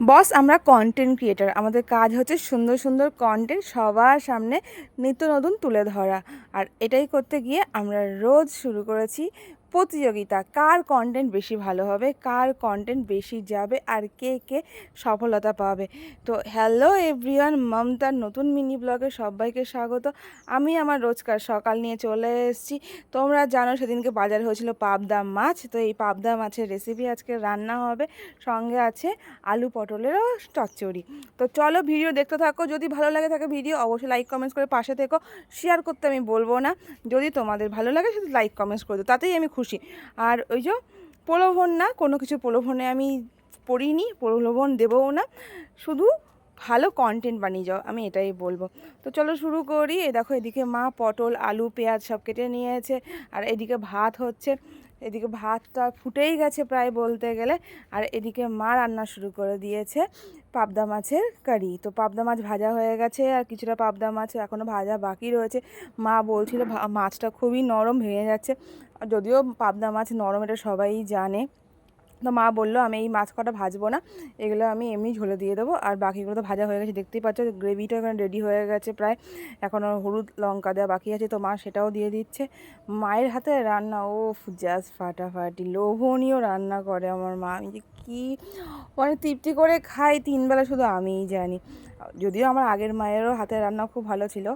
বস, আমরা content creator আমাদের কাজ হচ্ছে সুন্দর সুন্দর কন্টেন্ট সবার সামনে নিত্য নতুন তুলে ধরা। আর এটাই করতে গিয়ে আমরা রোজ শুরু করেছি প্রতিযোগিতা, কার কন্টেন্ট বেশি ভালো হবে, কার কন্টেন্ট বেশি যাবে আর কে কে সফলতা পাবে। তো হ্যালো এভরিওয়ান মমতার নতুন মিনি ব্লগে সবাইকে স্বাগত। আমি আমার রোজকার সকাল নিয়ে চলে এসেছি। তোমরা জানো সেদিনকে বাজার হয়েছিল পাবদা মাছ, তো এই পাবদা মাছের রেসিপি আজকে রান্না হবে। সঙ্গে আছে আলু পটলেরও চচ্চড়ি। তো চলো ভিডিও দেখতে থাকো, যদি ভালো লাগে থাকে ভিডিও অবশ্যই লাইক কমেন্টস করে পাশে থেকো। শেয়ার করতে আমি বলব না। যদি তোমাদের ভালো লাগে, শুধু লাইক কমেন্টস করে দিও। তাতেই আমি খুশি। আর ওই যে প্রলোভন না, কোনো কিছু প্রলোভনে আমি পড়িনি, প্রলোভন দেবও না। শুধু ভালো কন্টেন্ট বানিয়ে যাও, আমি এটাই বলব। তো চলো শুরু করি। এ দেখো এদিকে মা পটল, আলু, পেঁয়াজ সব কেটে নিয়েছে। আর এদিকে ভাত হচ্ছে। এদিকে ভাতটা ফুটেই গেছে প্রায় বলতে গেলে। আর এদিকে মা রান্না শুরু করে দিয়েছে পাবদা মাছের কারি। তো পাবদা মাছ ভাজা হয়ে গেছে আর কিছুটা পাবদা মাছ এখনও ভাজা বাকি রয়েছে। মা বলছিল মাছটা খুবই নরম ভেঙে যাচ্ছে। যদিও পাবদা মাছ নরম এটা সবাই জানে। তো মা বলল, আমি এই মাছ কটা ভাজবো না, এগুলো আমি এমনি ঝোলে দিয়ে দেবো, আর বাকিগুলো তো ভাজা হয়ে গেছে, দেখতেই পাচ্ছ গ্রেভিটা এখানে রেডি হয়ে গেছে প্রায় এখনও হলুদ লঙ্কা দেওয়া বাকি আছে, তো মা সেটাও দিয়ে দিচ্ছে। মায়ের হাতে রান্না ও জাস্ট ফাটাফাটি, লোভনীয় রান্না করে আমার মা, আমি যে কী? মানে তৃপ্তি করে খাই তিনবেলা শুধু আমিই জানি। যদিও আমার আগের মায়েরও হাতের রান্না খুব ভালো ছিল।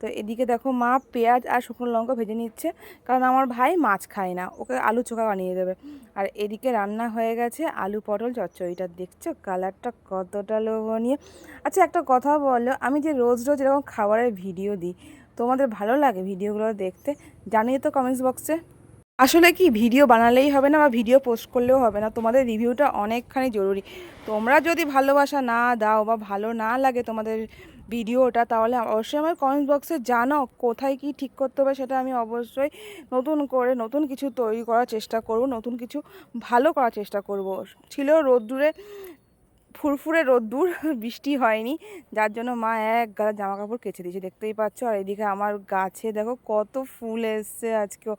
তো এদিকে দেখো মা পেঁয়াজ আর শুকনো লঙ্কা ভেজে নিচ্ছে। কারণ আমার ভাই মাছ খায় না, ওকে আলু চোখা বানিয়ে দেবে। আর এদিকে রান্না হয়ে গেছে আলু পটল চচ্চড়িটা। দেখছ কালারটা কতটা লোভনীয়। আচ্ছা একটা কথা বলো, আমি যে রোজ রোজ এরকম খাবারের ভিডিও দিই, তোমাদের ভালো লাগে ভিডিওগুলো দেখতে? জানিয়ে তো কমেন্টস বক্সে। আসলে কি ভিডিও বানালেই হবে না বা ভিডিও পোস্ট করলেও হবে না, তোমাদের রিভিউটা অনেকখানি জরুরি। তোমরা যদি ভালোবাসা না দাও বা ভালো না লাগে তোমাদের ভিডিওটা, তাহলে অবশ্যই আমার কমেন্ট বক্সে জানাও কোথায় কি ঠিক করতে হবে সেটা আমি অবশ্যই নতুন করে নতুন কিছু তৈরি করার চেষ্টা করব, নতুন কিছু ভালো করার চেষ্টা করব। ছিল রোদ্দুরে ফুরফুরে রোদ্দুর, বৃষ্টি হয়নি। যার জন্য মা এক গাদা জামা কাপড় কেচে দিয়েছে, দেখতেই পাচ্ছ। আর এদিকে আমার গাছে দেখো কত ফুল এসছে আজকেও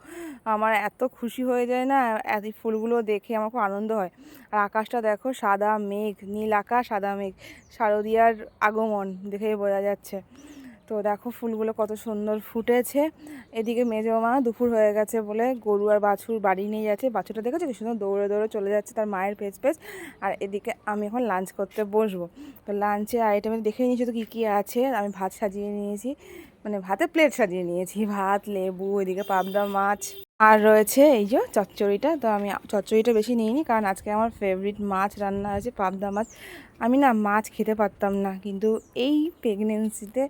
আমার এত খুশি হয়ে যায় না এই ফুলগুলো দেখে আমার খুব আনন্দ হয়। আর আকাশটা দেখো সাদা মেঘ, নীল আকাশ, সাদা মেঘ। শারদিয়ার আগমন দেখেই বোঝা যাচ্ছে। তো দেখো ফুলগুলো কত সুন্দর ফুটেছে। এদিকে মেজো মা দুপুর হয়ে গেছে বলে গরু আর বাছুর বাড়ি নিয়ে যাচ্ছে। বাছুরটা দেখেছ কি সুন্দর দৌড়ে দৌড়ে চলে যাচ্ছে তার মায়ের পেছ পেছ আর এদিকে আমি এখন লাঞ্চ করতে বসবো। তো লাঞ্চে আইটেমে দেখে নিয়েছি তো কী কী আছে? আমি ভাত সাজিয়ে নিয়েছি। মানে ভাতে প্লেট সাজিয়ে নিয়েছি। ভাত, লেবু, এদিকে পাবদা মাছ। আর রয়েছে এই যে চচ্চড়িটা, তো আমি চচ্চড়িটা বেশি নিইনি কারণ আজকে আমার ফেভারিট মাছ রান্না আছে পাবদা মাছ। আমি না মাছ খেতে পারতাম না, কিন্তু এই প্রেগনেন্সিতে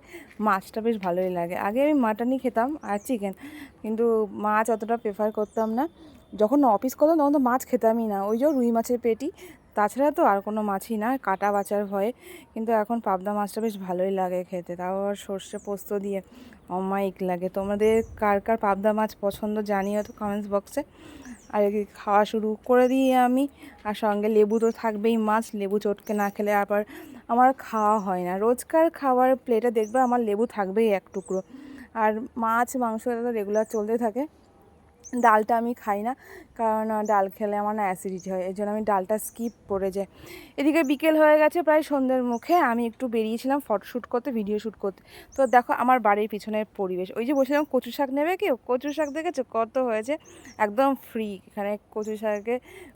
মাছটা বেশ ভালোই লাগে। আগে আমি মাটনই খেতাম আর চিকেন কিন্তু মাছ অতটা প্রেফার করতাম না। যখন অফিস করতাম, তখন তো মাছ খেতামই না। ওই যে রুই মাছের পেটি তাছাড়া তো আর কোনো মাছই না, কাটা বাচার ভয়ে। কিন্তু এখন পাবদা মাছটা বেশ ভালোই লাগে খেতে। তাও আবার সর্ষে পোস্ত দিয়ে অমায়িক লাগে। তোমাদের কার কার পাবদা মাছ পছন্দ জানিও তো কমেন্টস বক্সে আর খাওয়া শুরু করে দিই আমি। আর সঙ্গে লেবু তো থাকবেই মাছ, লেবু চটকে না খেলে আবার আমার খাওয়া হয় না। রোজকার খাবার প্লেটে দেখবে আমার লেবু থাকবেই এক টুকরো। আর মাছ, মাংস এটা রেগুলার চলতে থাকে। ডালটা আমি খাই না, কারণ ডাল খেলে আমার না অ্যাসিডিটি হয় এই জন্য আমি ডালটা স্কিপ করে যাই। এদিকে বিকেল হয়ে গেছে, প্রায় সন্ধ্যের মুখে আমি একটু বেরিয়েছিলাম ফটোশ্যুট করতে ভিডিও শ্যুট করতে। তো দেখো, আমার বাড়ির পিছনের পরিবেশ। ওই যে বলছিলাম কচু শাক নেবে কেউ? কচু শাক দেখেছ? কত হয়েছে? একদম ফ্রি এখানে কচু শাকে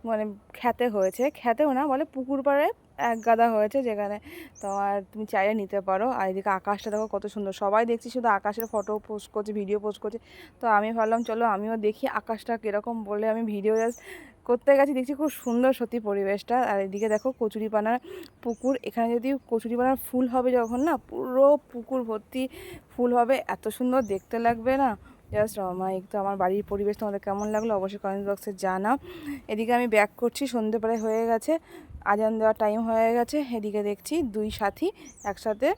মানে খেতে হয়েছে। খেতেও না, বলে পুকুর পাড়ে এক গাদা হয়েছে যেখানে তোমার তুমি চাইলে নিতে পারো। আর এদিকে আকাশটা দেখো কত সুন্দর। সবাই দেখছি শুধু আকাশের ফটো পোস্ট করছে ভিডিও পোস্ট করছে। তো আমি ভাবলাম, চলো আমিও দেখি আকাশটা কীরকম বলে আমি ভিডিও করতে গেছি। দেখছি খুব সুন্দর সত্যি পরিবেশটা। আর এদিকে দেখো কচুরিপানার পুকুর। এখানে যদি কচুরিপানার ফুল হবে যখন না, পুরো পুকুর ভর্তি ফুল হবে। এত সুন্দর দেখতে লাগবে না? জাস্ট অমায়িক তো আমার বাড়ির পরিবেশ তোমাদের কেমন লাগল অবশ্যই কমেন্ট বক্সে জানাও। এদিকে আমি ব্যাক করছি, সন্ধে প্রায় হয়ে গেছে, আজান দেওয়ার টাইম হয়ে গেছে। এদিকে দেখছি দুই সাথী একসাথে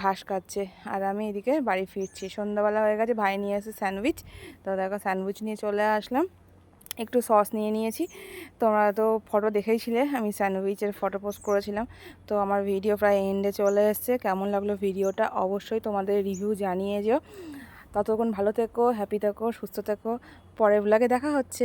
ঘাস কাটছে আর আমি এদিকে বাড়ি ফিরছি। সন্ধ্যাবেলা হয়ে গেছে, ভাই নিয়ে এসে স্যান্ডউইচ তো দেখো স্যান্ডউইচ নিয়ে চলে আসলাম। একটু সস নিয়ে নিয়েছি। তোমরা তো ফটো দেখেইছিলে, আমি স্যান্ডউইচের ফটো পোস্ট করেছিলাম। তো আমার ভিডিও প্রায় এন্ডে চলে এসছে। কেমন লাগল ভিডিওটা অবশ্যই তোমাদের রিভিউ জানিয়ে যেও। ততক্ষণ ভালো থেকো হ্যাপি থেকো সুস্থ থেকো। পরের ব্লগে দেখা হচ্ছে।